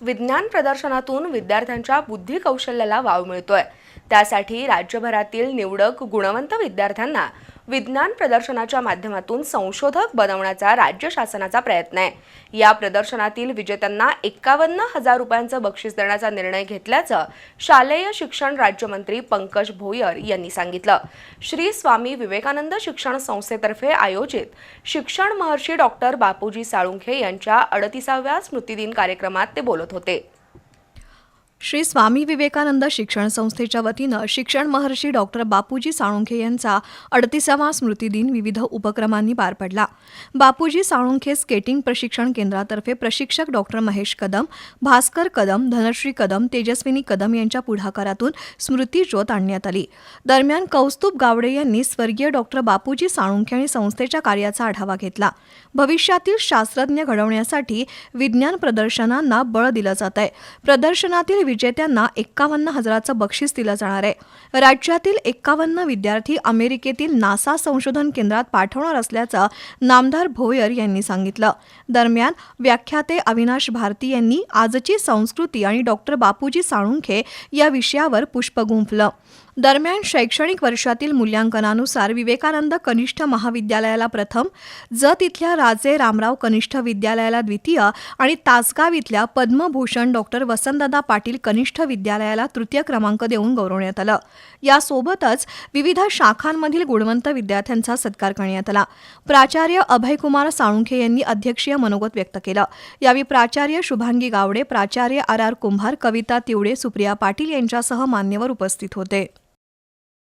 विज्ञान प्रदर्शनातून विद्यार्थ्यांच्या बुद्धी कौशल्याला वाव मिळतोय. त्यासाठी राज्यभरातील निवडक गुणवंत विद्यार्थ्यांना विज्ञान प्रदर्शनाच्या माध्यमातून संशोधक बनवण्याचा राज्य शासनाचा प्रयत्न आहे. या प्रदर्शनातील विजेत्यांना एक्कावन्न हजार रुपयांचं बक्षीस देण्याचा निर्णय घेतल्याचं शालेय शिक्षण राज्यमंत्री पंकज भोयर यांनी सांगितलं. श्री स्वामी विवेकानंद शिक्षण संस्थेतर्फे आयोजित शिक्षण महर्षी डॉक्टर बापूजी साळुंखे यांच्या अडतीसाव्या स्मृतिदिन कार्यक्रमात ते बोलत होते. श्री स्वामी विवेकानंद शिक्षण संस्थेच्या वतीनं शिक्षण महर्षी डॉक्टर बापूजी साळुंखे यांचा अडतीसावा स्मृतिदिन विविध उपक्रमांनी पार पडला. बापूजी साळुंखे स्केटिंग प्रशिक्षण केंद्रातर्फे प्रशिक्षक डॉक्टर महेश कदम भास्कर कदम धनश्री कदम तेजस्विनी कदम यांच्या पुढाकारातून स्मृती ज्योत आणण्यात आली. दरम्यान कौस्तुभ गावडे यांनी स्वर्गीय डॉक्टर बापूजी साळुंखे आणि संस्थेच्या कार्याचा आढावा घेतला. भविष्यातील शास्त्रज्ञ घडवण्यासाठी विज्ञान प्रदर्शनांना बळ दिलं जात आहे प्रदर्शनातील विजेत्यांना एक्कावन्न हजाराचं बक्षीस दिलं जाणार आहे. राज्यातील एक्कावन्न विद्यार्थी अमेरिकेतील नासा संशोधन केंद्रात पाठवणार असल्याचं नामदार भोयर यांनी सांगितलं. दरम्यान व्याख्याते अविनाश भारती यांनी आजची संस्कृती आणि डॉक्टर बापूजी साळुंखे या विषयावर पुष्प गुंफलं. दरम्यान शैक्षणिक वर्षातील मूल्यांकनानुसार विवेकानंद कनिष्ठ महाविद्यालयाला प्रथम जत इथल्या राजे रामराव कनिष्ठ विद्यालयाला द्वितीय आणि तासगाव इथल्या पद्मभूषण डॉक्टर वसंतदादा पाटील कनिष्ठ विद्यालयाला तृतीय क्रमांक देऊन गौरवण्यात आलं. यासोबतच विविध शाखांमधील गुणवंत विद्यार्थ्यांचा सत्कार करण्यात आला. प्राचार्य अभयकुमार साळुंखे यांनी अध्यक्षीय मनोगत व्यक्त केलं. यावेळी प्राचार्य शुभांगी गावडे प्राचार्य आर आर कुंभार कविता तिवडे सुप्रिया पाटील यांच्यासह मान्यवर उपस्थित होते.